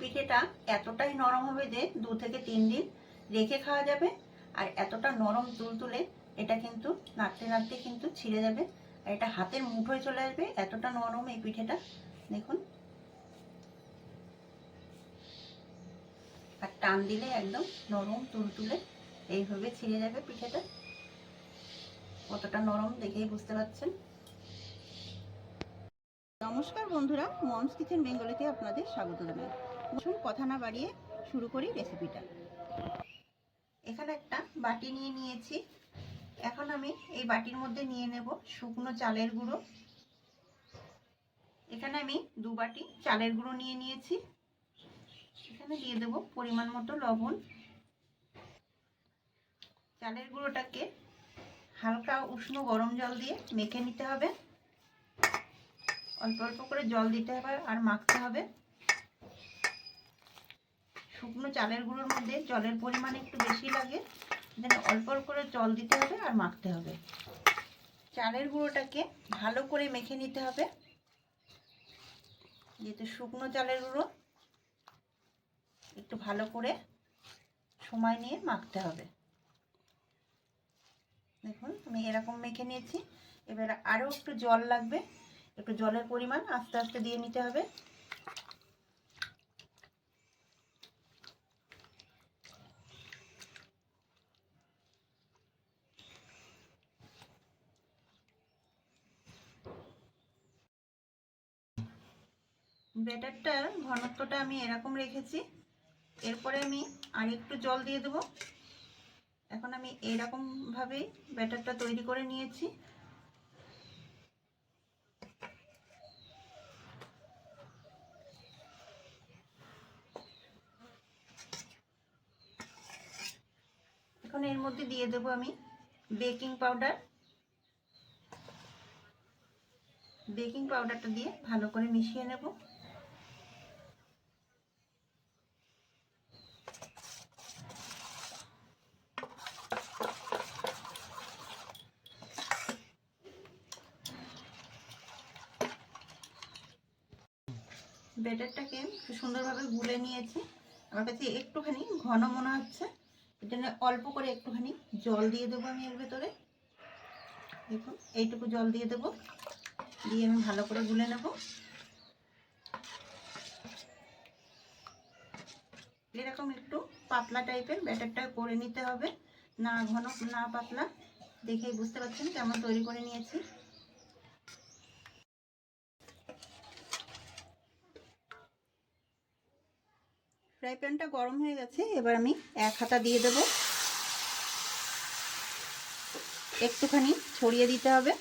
পিঠেটা এতটাই নরম হবে যে দু থেকে তিন দিন রেখে খাওয়া যাবে। আর এতটা নরম তুলতুলে এটা কিন্তু নাড়তে নাড়তে কিন্তু ছিঁড়ে যাবে। আর এটা হাতের মুঠোয় চলে আসবে, এতটা নরম এই পিঠেটা। দেখুন। আর টান দিলে একদম নরম তুলতুলে এইভাবে ছিঁড়ে যাবে পিঠেটা। কতটা নরম দেখেই বুঝতে পারছেন নমস্কার বন্ধুরা মমস কিচেন বেঙ্গলিতে আপনাদের স্বাগত জানাই। বসুন কথা না বাড়িয়ে শুরু করি রেসিপিটা এখানে একটা বাটি নিয়ে নিয়েছি। এখন আমি এই বাটির মধ্যে নিয়ে নেব শুকনো চালের গুঁড়ো। এখানে আমি দু বাটি চালের গুঁড়ো নিয়ে নিয়েছি। এখানে দিয়ে দেব পরিমাণ মতো লবণ। চালের গুঁড়োটাকে হালকা উষ্ণ গরম জল দিয়ে মেখে নিতে হবে। অল্প অল্প করে জল দিতে হবে আর মাখতে হবে। শুকনো চালের গুঁড়োর মধ্যে জলের পরিমাণ একটু বেশি লাগে। যেন অল্প অল্প করে জল দিতে হবে আর মাখতে হবে। চালের গুঁড়োটাকে ভালো করে মেখে নিতে হবে। যেহেতু শুকনো চালের গুঁড়ো, একটু ভালো করে সময় নিয়ে মাখতে হবে। দেখুন, আমি এরকম মেখে নিয়েছি। এবার আরও একটু জল লাগবে। একটু জলের পরিমাণ আস্তে আস্তে দিয়ে নিতে হবে। ব্যাটারটার ঘনত্বটা আমি এরকম রেখেছি। এরপরে আমি আর একটু জল দিয়ে দেবো। এখন আমি এইরকম ভাবেই ব্যাটারটা তৈরি করে নিয়েছি। এখন এর মধ্যে দিয়ে দেবো আমি বেকিং পাউডার। বেকিং পাউডারটা দিয়ে ভালো করে মিশিয়ে নেব। ব্যাটারটাকে সুন্দরভাবে গুলে নিয়েছি। আমার কাছে একটুখানি ঘন মনে হচ্ছে। জন্য অল্প করে একটুখানি জল দিয়ে দেবো আমি এর ভেতরে। দেখুন, এইটুকু জল দিয়ে দেবো। দিয়ে আমি ভালো করে গুলে নেব। এরকম একটু পাতলা টাইপের ব্যাটারটা করে নিতে হবে। না ঘন, না পাতলা। দেখেই বুঝতে পারছেন কেমন তৈরি করে নিয়েছি। ফ্রাই প্যানটা গরম হয়ে গেছে, এবার আমি এক হাতা দিয়ে দেব। একটুখানি ছড়িয়ে দিতে হবে।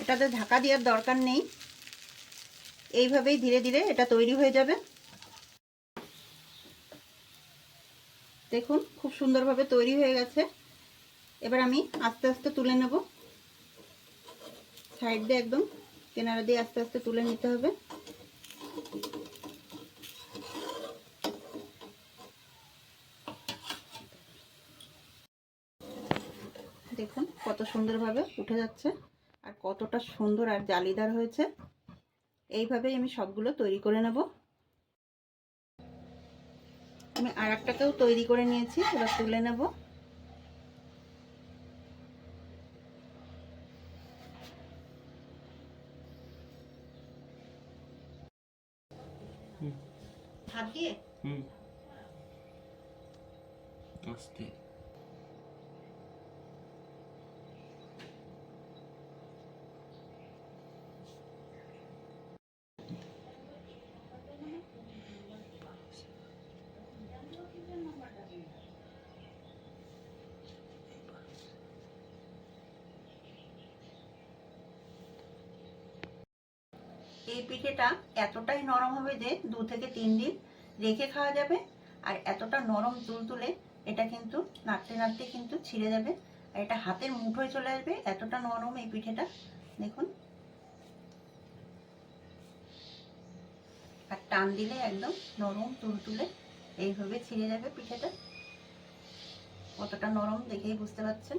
এটাতে ঢাকা দেওয়ার দরকার নেই। এইভাবেই ধীরে ধীরে এটা তৈরি হয়ে যাবে। দেখুন, খুব সুন্দরভাবে তৈরি হয়ে গেছে। এবার আমি আস্তে আস্তে তুলে নেব। সাইড দিয়ে একদম কেনারা দিয়ে আস্তে আস্তে তুলে নিতে হবে। দেখুন কত সুন্দরভাবে উঠে যাচ্ছে আর কতটা সুন্দর আর জালিদার হয়েছে। এইভাবেই আমি সবগুলো তৈরি করে নেব। আমি আর একটাকেও তৈরি করে নিয়েছি, এবার তুলে নেব। হাত দিয়ে হুম আস্তে এই পিঠেটা এতটাই নরম হবে যে দু থেকে তিন দিন রেখে খাওয়া যাবে। আর এতটা নরম তুলতুলে এটা কিন্তু নাড়তে নাড়তে কিন্তু ছিঁড়ে যাবে। আর এটা হাতের মুঠোয় চলে আসবে। এতটা নরম এই পিঠেটা। দেখুন। আর টান দিলে একদম নরম তুলতুলে এইভাবে ছিঁড়ে যাবে পিঠেটা। কতটা নরম দেখেই বুঝতে পারছেন।